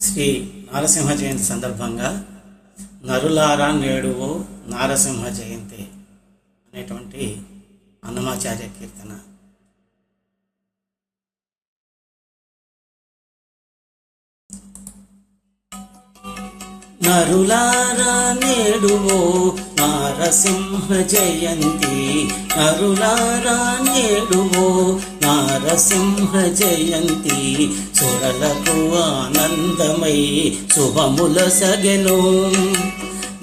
శ్రీ నారసింహ జయంతి సందర్భంగా నరులారా నేడువు నారసింహ జయంతి అనేటువంటి అన్నమాచార్య కీర్తన. నరులారా నేడువో నారసింహ జయంతి నరులారా నేడువో నారసింహ జయంతి. సురలకు ఆనందమై శుభముల సగెను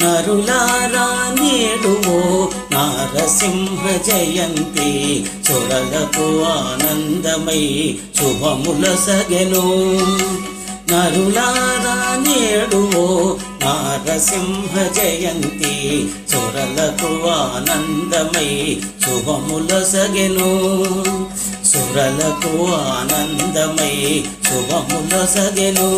నరులారా నేడువో నారసింహ జయంతి. సురలకు ఆనందమై శుభముల సగెను నరులారా నేడువో నారసింహ జయంతి. సురలకు ఆనందమై శుభముల సగెను సురలకు ఆనందమై శుభముల సగెను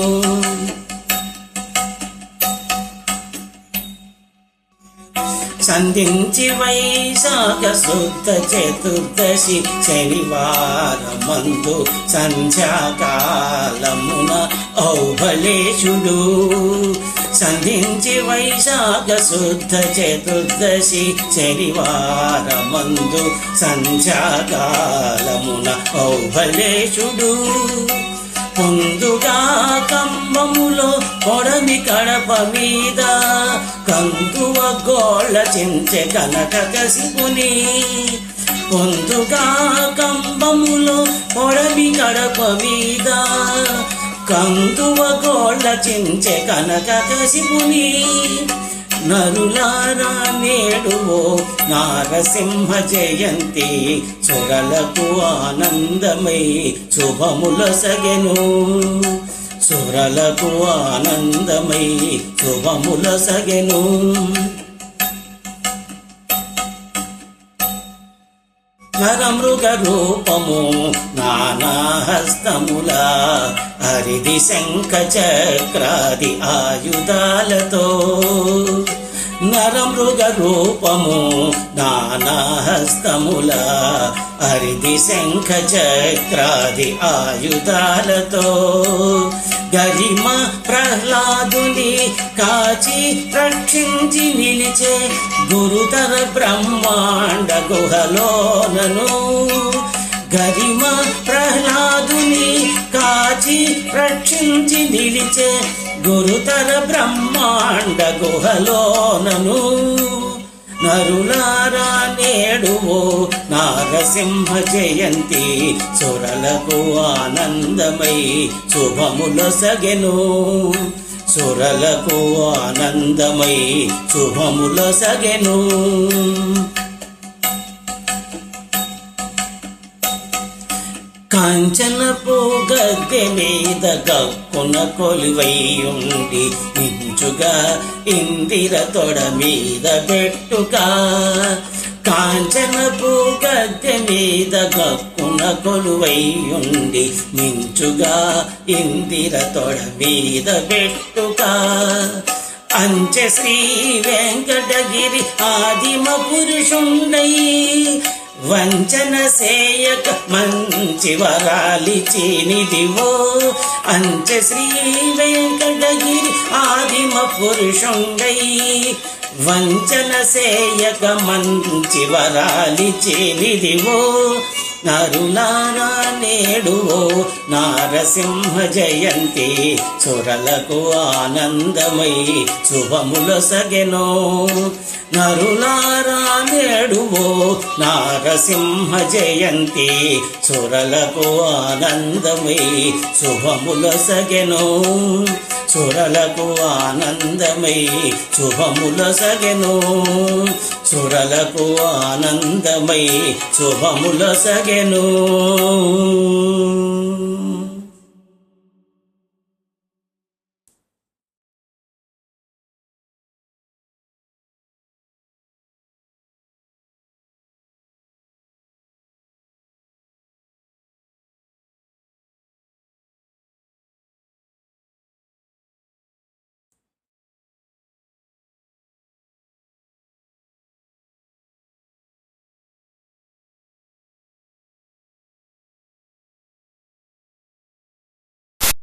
సంధించి వైశాఖ శుద్ధ చతుర్దశి శనివారమందు సంధ్యాకాలమున ఔబలేశుడు సంధించి వైశాఖ శుద్ధ చతుర్దశి శనివారమందు సంధ్యాకాలమున ఔభలేషుడు పొందుగా కంబములో పొడమి కడప మీద కందువ గోళ్ళ చించె కనక కసిపుని. పొందుగా కంబములో పొడమి కడప మీద కందువ గోళ్ళ చించె కనక కసిపుని నరులారా నేడువో నారసింహ జయంతి సురలకు ఆనందమై శుభముల సగెను. సురలకు ఆనందమై శుభముల సగెను. నరమృగ రూపము నానాహస్తముల హరిది శంఖ చక్రాది ఆయుధాలతో. నరమృగ రూపము నానాహస్తముల హరిది శంఖ చక్రాది ఆయుధాలతో. గరిమ ప్రహ్లాదుని కాచి రక్షించి నిలిచే గురుతర బ్రహ్మాండ గుహలోనను గరిమ ప్రహ్లాదుని కాచి రక్షించి నిలిచే గురుతర బ్రహ్మాండ గుహలోనను నరులారా నేడువో నారసింహ జయంతి సురలకు ఆనందమై శుభముల సగెను సురలకు ఆనందమై శుభముల సగెను. కాంచనపు గద్దె మీద గక్కున కొలువైయుండి మించుగా ఇందిర తొడ మీద పెట్టుగా. కాంచనపు గద్దె మీద గక్కున కొలువైయుండి మించుగా ఇందిర తొడ మీద పెట్టుగా. అంచె శ్రీ వెంకటగిరి ఆదిమ పురుషుండై వంచన సేయక మంచి వరాలి నిదివో అంచె శ్రీ వెంకటగిరి ఆదిమ పురుషుండై వంచన సేయక మంచి వరాలి చేరిదివో నరులారా నేడువో నారసింహ జయంతి సురలకు ఆనందమై శుభముల సగెనో. నరులారా నేడువో నారసింహ జయంతి సురలకు ఆనందమై శుభముల సగెనో. చురలకు ఆనందమై శుభముల సగెను. చురలకు ఆనందమై శుభముల సగెను.